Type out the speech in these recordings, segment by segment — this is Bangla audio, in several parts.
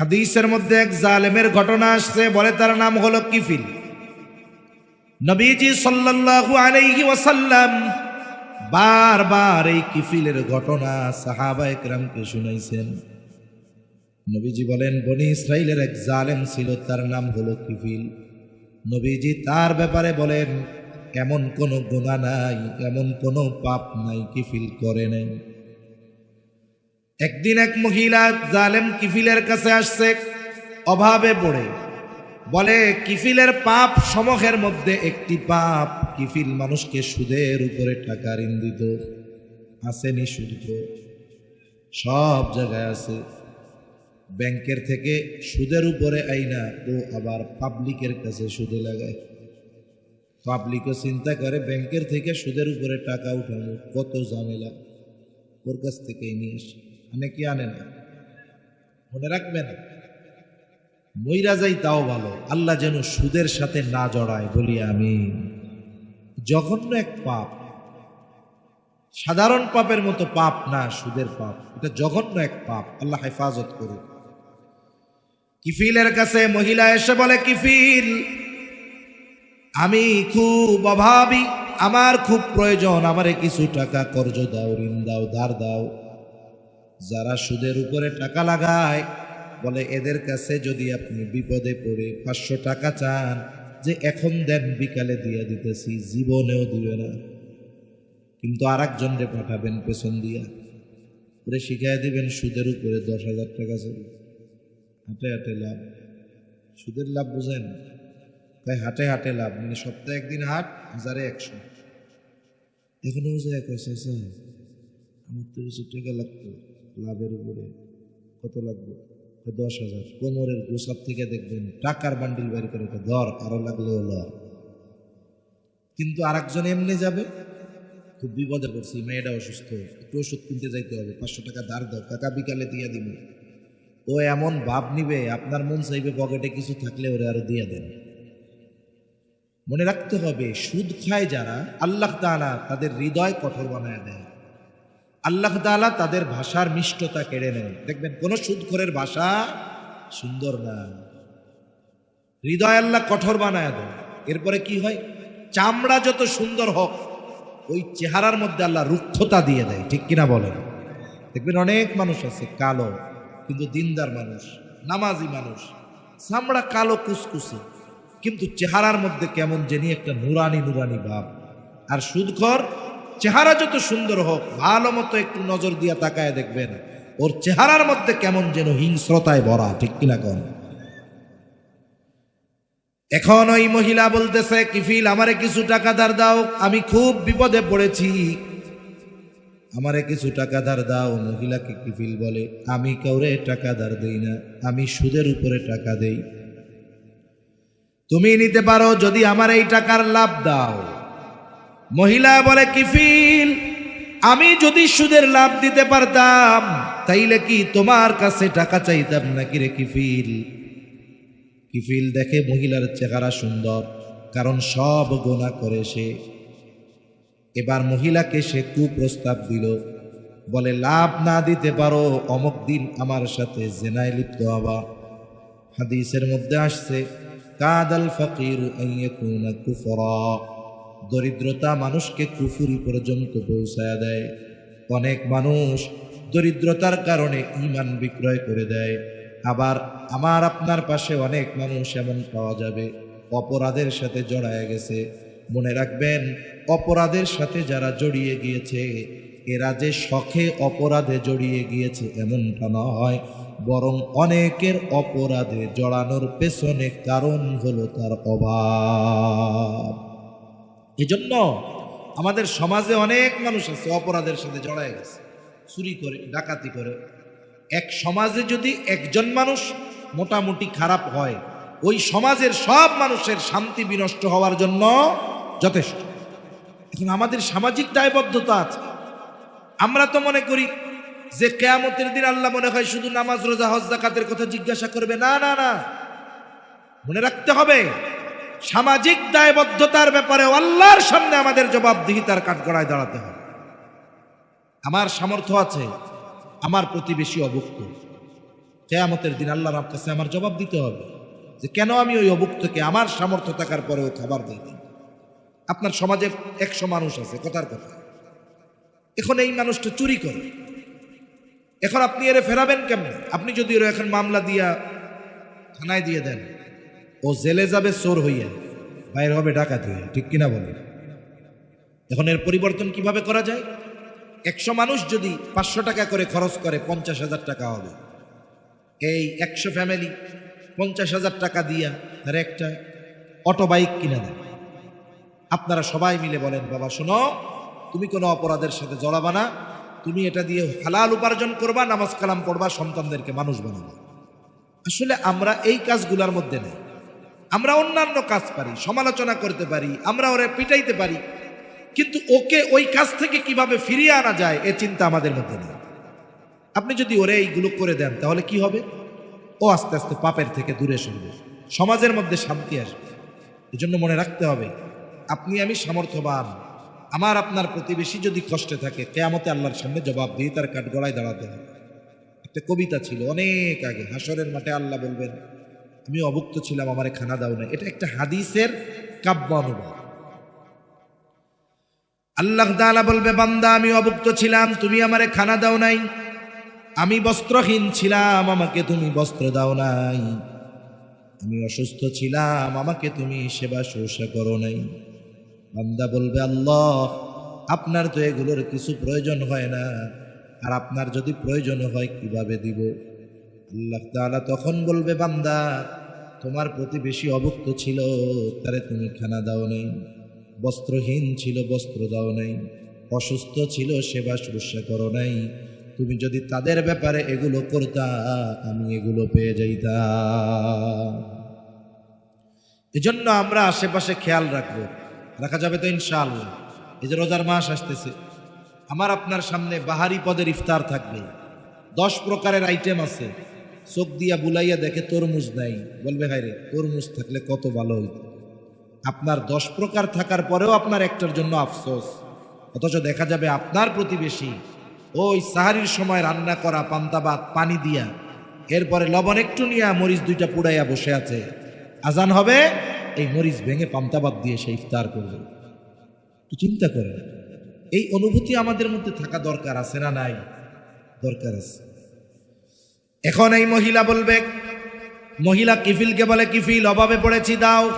হাদিসের মধ্যে এক জালেমের ঘটনা আসছে, বলে তার নাম হলো কিফিল। নবীজি সাল্লাল্লাহু আলাইহি ওয়াসাল্লাম বারবার এই কিফিলের ঘটনা সাহাবা একরামকে শুনাইছেন। নবীজি বলেন, বনি ইসরাইলের এক জালেম ছিল, তার নাম হলো কিফিল। নবীজি তার ব্যাপারে বলেন, এমন কোনো গুণা নাই, এমন কোনো পাপ নাই, কিফিল করে নাই। একদিন এক মহিলা জালেম কিফিলের কাছে আসছে, অভাবে পড়ে। বলে, কিফিলের পাপ সমূহের মধ্যে একটি পাপ কিফিল মানুষকে সুদের উপরে টাকা ঋণ দিত আসেনি সুদ সব জায়গায় আছে। ব্যাংকের থেকে সুদের উপরে আইনা ও আবার পাবলিকের কাছে সুদে লাগায়। পাবলিকও চিন্তা করে, ব্যাংকের থেকে সুদের উপরে টাকা উঠানো কত ঝামেলা। ওর কাছ থেকেই নিয়ে আসে। অনেকে আনে না? মনে রাখবেন? মইরা যাই, তাও ভালো। আল্লাহ যেন সুদের সাথে না জড়ায়, বলি আমি জঘন্য এক পাপ। সাধারণ পাপের মতো পাপ না, সুদের পাপ। এটা জঘন্য এক পাপ। আল্লাহ হেফাজত করুক। কিফিলের কাছে মহিলা এসে বলে, কিফিল, আমি খুব অভাবী। আমার খুব প্রয়োজন। আমারে কিছু টাকা কর্জ দাও, ঋণ দাও, ধার দাও। যারা সুদের উপরে টাকা লাগায়, বলে, এদের কাছে যদি আপনি বিপদে পড়ে পাঁচশো টাকা চান, যে এখন দেন, বিকালে দিয়ে দিতেছি, জীবনেও দিবে না। কিন্তু আর একজনরে পাঠাবেন পেছন দিয়া। করে শিখাই দিবেন সুদের উপরে দশ হাজার টাকা চলে হাটে হাটে লাভ। সুদের লাভ বুঝেন? তাই হাটে হাটে লাভ। মানে সপ্তাহে একদিন হাট, হাজারে একশো। এখন বুঝে এক আমার তো কিছু টাকা লাগতো। লাভের উপরে কত লাগবে? দশ হাজার। কোমরের গোসাপ থেকে দেখবেন টাকার বান্ডিল বের করে ধর আরও লাগলে হলো কিন্তু আরেকজন এমনি যাবে, খুব বিপদে পড়ছি মেয়েটা অসুস্থ, একটু ওষুধ কিনতে যাইতে হবে, পাঁচশো টাকা ধার দাও, টাকা বিকালে দিয়ে দিব। ও এমন ভাব নিবে, আপনার মন চাইবে পকেটে কিছু থাকলে ওরে আরও দিয়ে দেন। মনে রাখতে হবে, সুদ খায় যারা, আল্লাহ তাআলা তাদের হৃদয় কঠোর বানায় দেয়। আল্লাহ তাআলা তাদের ভাষার মিষ্টতা কেড়ে নেয় দেখবেন, কোন সুদখোরের ভাষা সুন্দর না। হৃদয় আল্লাহ কঠোর বানায় দেয় এরপরে কি হয়? চামড়া যত সুন্দর হোক, ওই চেহারার মধ্যে আল্লাহ রুক্ষতা দিয়ে দেয়। ঠিক কিনা বলেন? দেখবেন, অনেক মানুষ আছে, কালো, কিন্তু দিনদার মানুষ, নামাজি মানুষ। চামড়া কালো, কুসকুসে। কিন্তু চেহারার মধ্যে কেমন জানি একটা নুরানি নুরানি ভাব। আর সুদখর চেহারা যত সুন্দর হোক, ভালো মতো একটু নজর দিয়া তাকায় দেখবেন, ওর চেহারার মধ্যে কেমন যেন হিংস্রতায় ভরা, ঠিক কিনা কন? এখন ওই মহিলা বলতেছে, কিফিল, আমারে কিছু টাকা ধার দাও, আমি খুব বিপদে পড়েছি। আমারে কিছু টাকা ধার দাও, মহিলাকে কিফিল বলে, আমি কাউরে টাকা ধার দেই না, আমি সুদের উপরে টাকা দেই। তুমি নিতে পারো, যদি আমার এই টাকার লাভ দাও। মহিলা বলে, কিফিল, আমি যদি সুদের লাভ দিতে পারতাম, তাইলে কি তোমার কাছে টাকা চাইতাম নাকি রে কিফিল? কিফিল দেখে মহিলার চেহারা সুন্দর, কারণ সব গোনা করে সে। এবার মহিলাকে সে কুপ্রস্তাব দিল, বলে, লাভ না দিতে পারো, অমক দিন আমার সাথে জেনায় লিপ্ত হবা। হাদিসের মধ্যে আসছে, কাদাল ফকির কুফরা। দরিদ্রতা মানুষকে কুফুরি পর্যন্ত পৌঁছায় দেয়। অনেক মানুষ দরিদ্রতার কারণে ইমান বিক্রয় করে দেয়। আবার আমার আপনার পাশে অনেক মানুষ এমন পাওয়া যাবে। অপরাধের সাথে জড়ায় গেছে। মনে রাখবেন, অপরাধের সাথে যারা জড়িয়ে গিয়েছে, এরা যে শখে অপরাধে জড়িয়ে গিয়েছে এমনটা নয়, বরং অনেকের অপরাধে জড়ানোর পেছনে কারণ হলো তার অভাব। এজন্য আমাদের সমাজে অনেক মানুষ আছে, অপরাধের সাথে জড়ায় গেছে, চুরি করে, ডাকাতি করে। এক সমাজে যদি একজন মানুষ মোটামুটি খারাপ হয়, ওই সমাজের সব মানুষের শান্তি বিনষ্ট হওয়ার জন্য যথেষ্ট। এখন আমাদের সামাজিক দায়বদ্ধতা আছে। আমরা তো মনে করি যে কেয়ামতের দিন আল্লাহ মনে হয় শুধু নামাজ, রোজা, হজ জাকাতের কথা জিজ্ঞাসা করবে। না না না। মনে রাখতে হবে সামাজিক দায়বদ্ধতার ব্যাপারে আল্লাহর সামনে আমাদের জবাবদিহিতার কাঠগড়ায় দাঁড়াতে হবে। আমার সামর্থ্য আছে, আমার প্রতিবেশী অভুক্ত। কেয়ামতের দিন আল্লাহর কাছে আমার জবাব দিতে হবে যে কেন আমি ওই অভুক্তকে আমার সামর্থ্য থাকার পরেও খাবার দিই? আপনার সমাজে একশো মানুষ আছে, কথার কথা। এখন এই মানুষটা চুরি করে। এখন আপনি এরে ফেরাবেন কেমনে? আপনি যদি এখন মামলা দিয়া থানায় দিয়ে দেন ও জেলে যাবে চোর হইয়া। বাইরে হবে ডাকাত হইয়া, ঠিক কিনা বলেন? এখন এর পরিবর্তন কীভাবে করা যায়? একশো মানুষ যদি পাঁচশো টাকা করে খরচ করে, পঞ্চাশ হাজার টাকা হবে। এই একশো ফ্যামিলি পঞ্চাশ হাজার টাকা দিয়া তার একটা অটো বাইক কিনে দেন। আপনারা সবাই মিলে বলেন, বাবা, শোনো, তুমি কোনো অপরাধের সাথে জড়াবা না। তুমি এটা দিয়ে হালাল উপার্জন করবা, নামাজ কালাম পড়বা, সন্তানদেরকে মানুষ বানাবা। আসলে আমরা এই কাজগুলোর মধ্যে নেই। আমরা অন্যান্য কাজ পারি, সমালোচনা করতে পারি, আমরা ওরে পিটাইতে পারি। কিন্তু ওকে ওই কাজ থেকে কীভাবে ফিরিয়ে আনা যায়, এ চিন্তা আমাদের মধ্যে নেই। আপনি যদি ওরে এইগুলো করে দেন, তাহলে কি হবে? ও আস্তে আস্তে পাপের থেকে দূরে সরবে, সমাজের মধ্যে শান্তি আসবে। এজন্য মনে রাখতে হবে, আপনি আমি সামর্থ্যবান। আমার, আপনার প্রতিবেশী যদি কষ্টে থাকে, কেয়ামতে আল্লাহর সামনে জবাব দিয়ে তার কাঠগড়ায় দাঁড়াতে হবে। একটা কবিতা ছিল, অনেক আগে হাসরের মাঠে আল্লাহ বলবেন আমি অভুক্ত ছিলাম, আমারে খানা দাও না এটা একটা হাদিসের কাব্য অনুবাদ আল্লাহ তাআলা বলবে, বান্দা, আমি অভুক্ত ছিলাম, তুমি আমারে খানা দাও নাই। আমি বস্ত্রহীন ছিলাম, আমাকে তুমি বস্ত্র দাও নাই। আমি অসুস্থ ছিলাম, আমাকে তুমি সেবা শুশ্রূষা করো নাই। বান্দা বলবে, আল্লাহ, আপনার তো এগুলোর কিছু প্রয়োজন হয় না। আর আপনার যদি প্রয়োজন হয়, কীভাবে দিব? আল্লাহ তাআলা তখন বলবে, বান্দা, তোমার প্রতিবেশী অভুক্ত ছিল তারে তুমি খানা দাও নাই। বস্ত্রহীন ছিল, বস্ত্র দাও নাই। অসুস্থ ছিল, সেবা শুশ্রূষা করো নাই। তুমি যদি তাদের ব্যাপারে এগুলো করতা, আমি এগুলো পেয়ে যাইতাম। এজন্য আমরা আশেপাশে খেয়াল রাখব। রাখা যাবে তো ইনশাআল্লাহ। এই যে রোজার মাস আসতেছে। আমার আপনার সামনে বাহারি পদের ইফতার থাকবে। দশ প্রকারের আইটেম আছে। চোখ দিয়া বুলাইয়া দেখে তরমুজ নাই। বলবে হায় রে তরমুজ থাকলে কত ভালো হইত। আপনার দশ প্রকার থাকার পরেও আপনার একটার জন্য আফসোস। অথচ দেখা যাবে আপনার প্রতিবেশী ওই সাহারির সময় রান্না করা পান্তাবাদ পানি দিয়া, এরপরে লবণ একটু নিয়ে মরিচ দুইটা পুড়াইয়া বসে আছে। আজান হবে, এই মরিচ ভেঙে পান্তাবাদ দিয়ে সে ইফতার করবে। চিন্তা করেন, এই অনুভূতি আমাদের মধ্যে থাকা দরকার আছে না নাই? দরকার আছে। এখন এই মহিলা বলবে, মহিলা কিফিলকে বলে, কিফিল, অভাবে পড়েছি, দাও।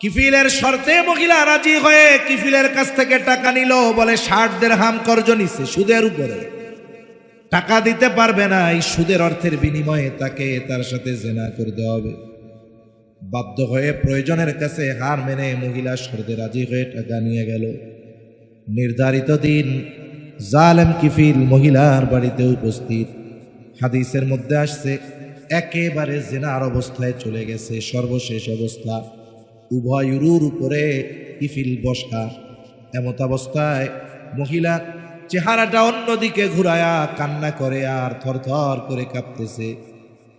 কিফিলের শর্তে মহিলা রাজি হয়ে কিফিলের কাছ থেকে টাকা নিল, বলে ষাট দের হাম কর্জ নিছে সুদের উপরে। টাকা দিতে পারবে না, এই সুদের অর্থের বিনিময়ে তাকে তার সাথে জেনা করতে হবে। বাধ্য হয়ে প্রয়োজনের কাছে হার মেনে মহিলা শর্তে রাজি হয়ে টাকা নিয়ে গেল। নির্ধারিত দিন জালেম কিফিল মহিলার বাড়িতে উপস্থিত। হাদিসের মধ্যে আসছে, একেবারে জেনার অবস্থায় চলে গেছে, সর্বশেষ অবস্থা। উভয়ুরুর উপরে ইফিল বসা, এমত অবস্থায় মহিলা চেহারাটা অন্যদিকে ঘুরায়া কান্না করে আর থরথর করে কাঁপতেছে।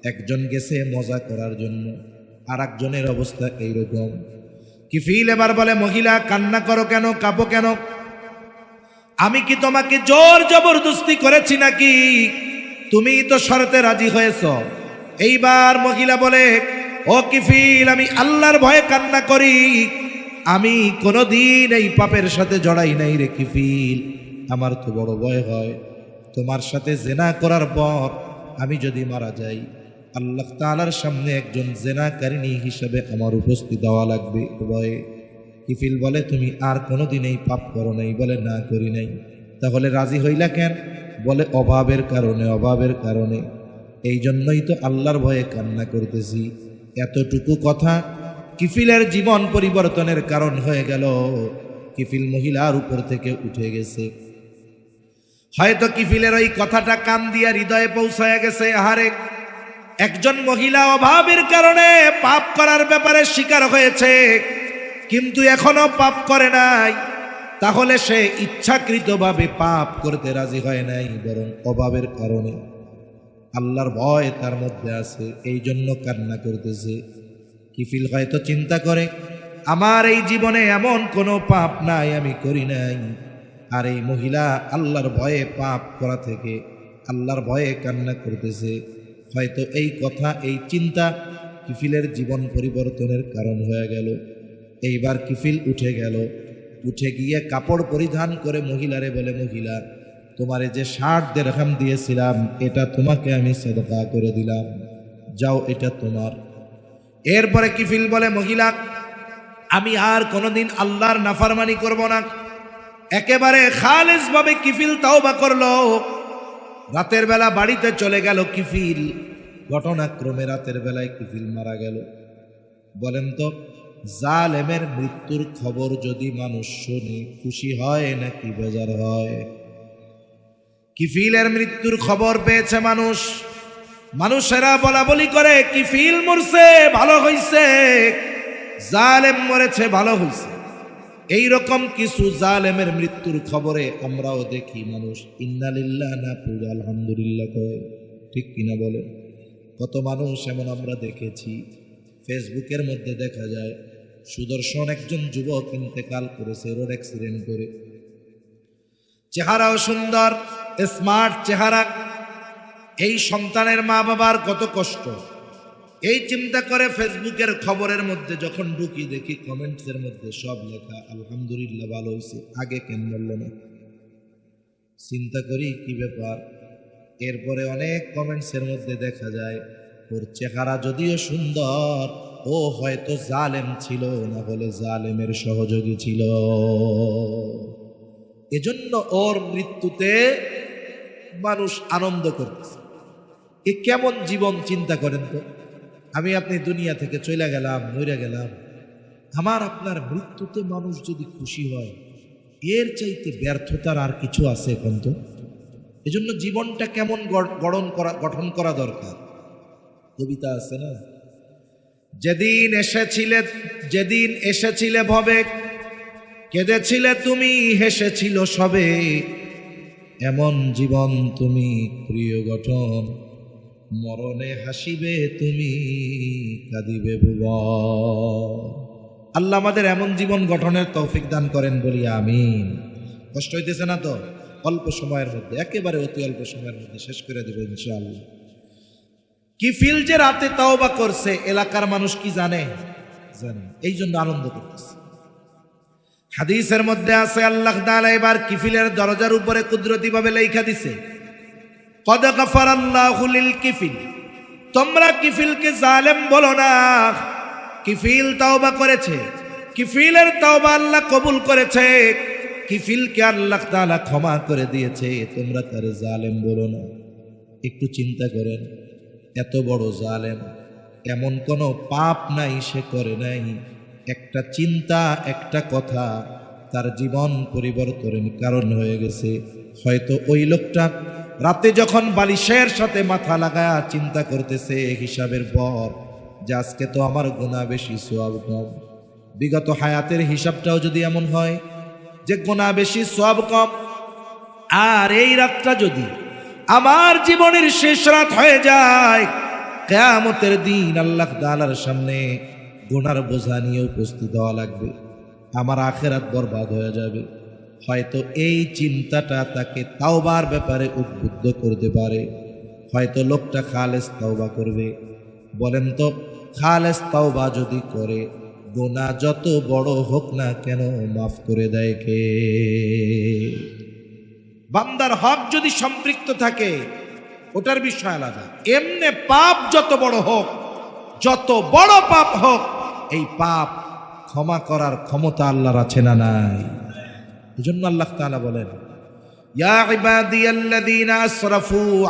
একজন গেছে মজা করার জন্য আর একজনের অবস্থা এইরকম। কিফিল এবার বলে, মহিলা, কান্না করো কেন, কাঁপো কেন? আমি কি তোমাকে জোর জবরদস্তি করেছি নাকি? তুমি তো শরতে রাজি হয়েছ। এইবার মহিলা বলে, ও কিফিল, আমি আল্লাহর ভয়ে কান্না করি। আমি কোনোদিন এই পাপের সাথে জড়াই নাই রে কিফিল। আমার তো বড় ভয় হয়। তোমার সাথে জেনা করার পর আমি যদি মারা যাই, আল্লাহ তাআলার সামনে একজন জেনাকারিনী হিসেবে আমার উপস্থিত হওয়া লাগবে। ভয়ে কিফিল বলে, তুমি আর কোনোদিন এই পাপ করো নাই বলে না করি নাই। তাহলে রাজি হইলা কেন? বলে, অভাবের কারণে অভাবের কারণে। এই জন্যই তো আল্লাহর ভয়ে কান্না করতেছি। এতটুকু কথা কিফিলের জীবন পরিবর্তনের কারণ হয়ে গেল। কিফিল মহিলার উপর থেকে উঠে গেছে। হয়তো কিফিলের ওই কথাটা কান দিয়া হৃদয়ে পৌঁছায় গেছে, আহারে। একজন মহিলা অভাবের কারণে পাপ করার ব্যাপারে শিকার হয়েছে, কিন্তু এখনও পাপ করে নাই। তাহলে সে ইচ্ছাকৃতভাবে পাপ করতে রাজি হয় নাই, বরং অভাবের কারণে। আল্লাহর ভয় তার মধ্যে আছে এই জন্য কান্না করতেছে। কিফিল হয়তো চিন্তা করে, আমার এই জীবনে এমন কোনো পাপ নাই, আমি করি নাই। আর এই মহিলা আল্লাহর ভয়ে পাপ করা থেকে আল্লাহর ভয়ে কান্না করতেছে। হয়তো এই কথা, এই চিন্তা কিফিলের জীবন পরিবর্তনের কারণ হয়ে গেল। এইবার কিফিল উঠে গেল। উঠে গিয়ে কাপড় পরিধান করে মহিলারে বলে, মহিলা, তোমারে যে ষাট দেড়হাম দিয়েছিলাম, এটা তোমাকে আমি সদকা করে দিলাম। যাও, এটা তোমার। এরপরে কিফিল বলে, মহিলা, আমি আর কোনোদিন আল্লাহর নাফারমানি করব না। একেবারে খালেজ ভাবে কিফিল তাওবা করল। রাতের বেলা বাড়িতে চলে গেল কিফিল। ঘটনাক্রমে রাতের বেলায় কিফিল মারা গেল। বলেন তো জালেমের মৃত্যুর খবর যদি মানুষ শোনে খুশি হয়, নাকি বেজার হয়? কিফিলের মৃত্যুর খবর পেয়েছে মানুষ। মানুষেরা বলা বলি করে, কিফিল মরছে, ভালো হইছে। জালেম মরেছে, ভালো হইছে। এই রকম কিছু জালেমের মৃত্যুর খবরে আমরাও দেখি মানুষ। ইন্নালিল্লাহ না পুরো আলহামদুলিল্লাহ কয়। ঠিক কিনা বলে? কত মানুষ এমন আমরা দেখেছি। ফেসবুকের মধ্যে দেখা যায় সুদর্শন একজন যুবক ইন্তেকাল করেছে, রোড অ্যাক্সিডেন্ট করে। চেহারাও সুন্দর স্মার্ট চেহারা। এই সন্তানের মা বাবার কত কষ্ট। এই চিন্তা করে ফেসবুকের খবরের মধ্যে যখন ঢুকি দেখি কমেন্টসের মধ্যে সব লেখা, আলহামদুলিল্লাহ, ভালো হয়েছে। আগে কেন বলল না? চিন্তা করি, কি ব্যাপার? এরপরে অনেক কমেন্টসের মধ্যে দেখা যায় ওর চেহারা যদিও সুন্দর ও হয়তো জালেম ছিল, না হলে জালেমের সহযোগী ছিল। এজন্য ওর মৃত্যুতে মানুষ আনন্দ করতেছে। এ কেমন জীবন চিন্তা করেন তো? আমি আপনি দুনিয়া থেকে চলে গেলাম, মরে গেলাম। আমার আপনার মৃত্যুতে মানুষ যদি খুশি হয়, এর চাইতে ব্যর্থতার আর কিছু আছে এখন তো? এজন্য জীবনটা কেমন গড়ন করা, গঠন করা দরকার। কবিতা আছে না? যেদিন এসেছিলে যেদিন এসেছিলে ভবে, কেঁদেছিলে তুমি, হেসেছিল সবে। এমন জীবন তুমি, প্রিয় গঠন, মরণে হাসিবে তুমি, কাঁদিবে ভুব আল্লাহ আমাদের এমন জীবন গঠনের তৌফিক দান করেন বলি আমি কষ্ট হইতেছে না তো? অল্প সময়ের মধ্যে, একেবারে অতি অল্প সময়ের মধ্যে শেষ করে দেবো ইনশাআল্লাহ। কি ফিল যে রাতে তাওবা করছে, এলাকার মানুষ কি জানে? জানে। এই জন্য আনন্দ করতেছে। হাদিসের মধ্যে আছে, আল্লাহ তাআলা এবার কিফিলের দরজার উপরে কুদরতি ভাবে লেখা দিছে, কদ গফার আল্লাহু লিল কিফিল। তোমরা কিফিলকে জালেম বলো না। কিফিল তাওবা করেছে, কিফিলের তাওবা আল্লাহ কবুল করেছে, কিফিলকে আল্লাহ তাআলা ক্ষমা করে দিয়েছে, তোমরা তার জালেম বলো না। একটু চিন্তা করেন। এত বড় জালেম, এমন কোনো পাপ নাই সে করে নাই। একটা চিন্তা, একটা কথা, তার জীবন পরিবর্তনের কারণ হয়ে গেছে। হয়তো ওই লোকটা রাতে যখন বালিশের সাথে মাথা লাগায়া চিন্তা করতেছে হিসাবের পর, যে আজকে তো আমার গুণা বেশি, সোয়াব কম। বিগত হায়াতের হিসাবটাও যদি এমন হয়, যে গুণা বেশি, সোয়াব কম। আর এই রাতটা যদি আমার জীবনের শেষ রাত হয়ে যায়। কেয়ামতের দিন আল্লাহ তাআলার সামনে গোনার বোঝা নিয়ে উপস্থিত হওয়া লাগবে। আমার আখেরাত বরবাদ হয়ে যাবে। হয়তো এই চিন্তাটা তাকে তাওবার ব্যাপারে উদ্বুদ্ধ করতে পারে। হয়তো লোকটা খালেস তাওবা করবে। বলেন তো, খালেস তাওবা যদি করে গোনা যত বড় হোক না কেন মাফ করে দেয় কে? বান্দার হক যদি সম্পৃক্ত থাকে, ওটার বিষয় আলাদা। এমনে পাপ যত বড় হোক, যত বড় পাপ হোক, এই পাপ ক্ষমা করার ক্ষমতা আল্লাহর আছে না নাই? এই জন্য আল্লাহ তাআলা বলেন, ইয়া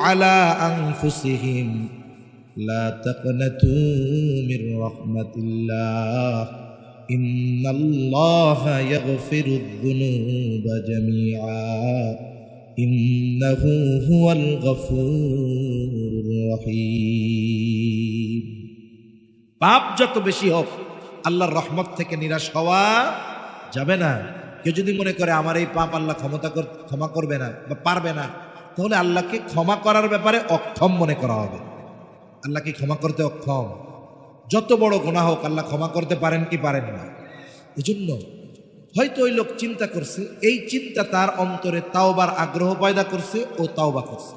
আলা লা ইন্নাহু হুয়াল গফুরুর রহিম পাপ যত বেশি হোক, আল্লাহর রহমত থেকে নিরাশ হওয়া যাবে না। কেউ যদি মনে করে, আমার এই পাপ আল্লাহ ক্ষমতা ক্ষমা করবে না বা পারবে না, তাহলে আল্লাহকে ক্ষমা করার ব্যাপারে অক্ষম মনে করা হবে। আল্লাহকে ক্ষমা করতে অক্ষম। যত বড় গোনা হোক, আল্লাহ ক্ষমা করতে পারেন কি পারেন না। এজন্য হয়তো ওই লোক চিন্তা করছে, এই চিন্তা তার অন্তরে তাওবার আগ্রহ পয়দা করছে ও তাওবা করছে।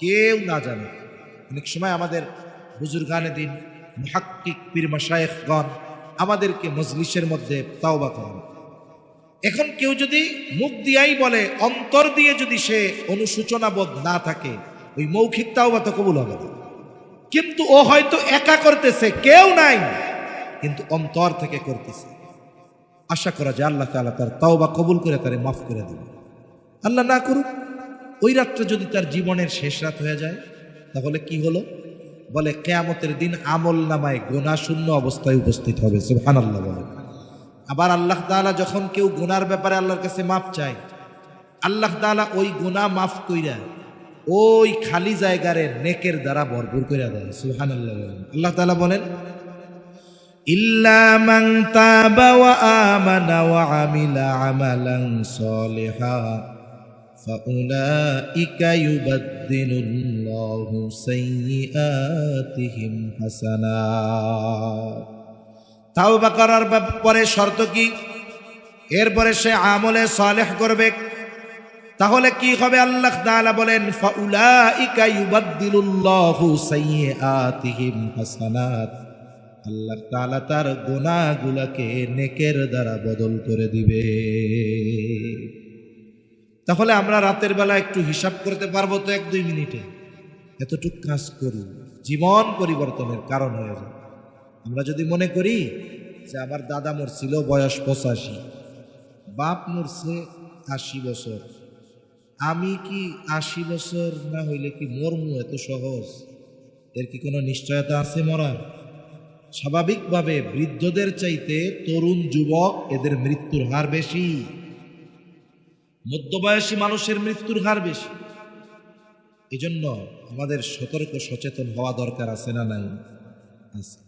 কেউ না জানে। অনেক সময় আমাদের বুজুর্গানে দিন মহাক্কিক পীর মাসায়েখগণ আমাদেরকে মজলিসের মধ্যে তাওবা করেন। এখন কেউ যদি মুখ দিয়াই বলে, অন্তর দিয়ে যদি সে অনুসূচনা বোধ না থাকে, ওই মৌখিক তাওবা তো কবুল হবে না। কিন্তু ও হয়তো একা করতেছে, কেউ নাই। কিন্তু অন্তর থেকে করতেছে। আশা করা যায় আল্লাহ তাআলা তার তাও বা কবুল করে তারে মাফ করে দেবে। আল্লাহ না করুক, ওই রাতটা যদি তার জীবনের শেষ রাত হয়ে যায়, তাহলে কি হলো? বলে, কেয়ামতের দিন আমল নামায় গোনা শূন্য অবস্থায় উপস্থিত হবে সুবহান আল্লাহ বলে। আবার আল্লাহ তাআলা যখন কেউ গুনার ব্যাপারে আল্লাহর কাছে মাপ চায়, আল্লাহ তাআলা ওই গুনাহ মাফ কইরা ওই খালি জায়গারে নেকের দ্বারা ভরপুর কইরা দেয় সুবহান আল্লাহ আল্লাহ তাআলা বলেন ইল্লা মান তাবা ওয়া আমানা ওয়া আমিলা আমালান সলিহা فأولئك يبدل الله سيئاتهم حسنات তাওবা করার ব্যাপ- পরে শর্ত কি এরপরে সে আমলে সালেহ করবে তাহলে কি হবে আল্লাহ তাআলা বলেন ফাউলাইকা ইউবাদদিলুল্লাহু সাইয়্যাতিহিম হাসানাত আল্লাহ তালা তার গুনাহগুলোকে নেকের দ্বারা বদল করে দিবে। তাহলে আমরা রাতের বেলা একটু হিসাব করতে পারব তো এক দুই মিনিটে। এতটুক কাজ করি, জীবন পরিবর্তনের কারণ হয়ে যায়। আমরা যদি মনে করি যে আমার দাদা মরছিল বয়স পঁচাশি, বাপ মরছে আশি বছর, আমি কি আশি বছর না হইলে কি মরমু এত সহজ? এর কি কোনো নিশ্চয়তা আছে মরার? স্বাভাবিকভাবে বৃদ্ধদের চাইতে তরুণ যুবক এদের মৃত্যুর হার বেশি। মধ্যবয়সী মানুষের মৃত্যুর হার বেশি। এজন্য আমাদের সতর্ক সচেতন হওয়া দরকার আছে না নাই? আছে।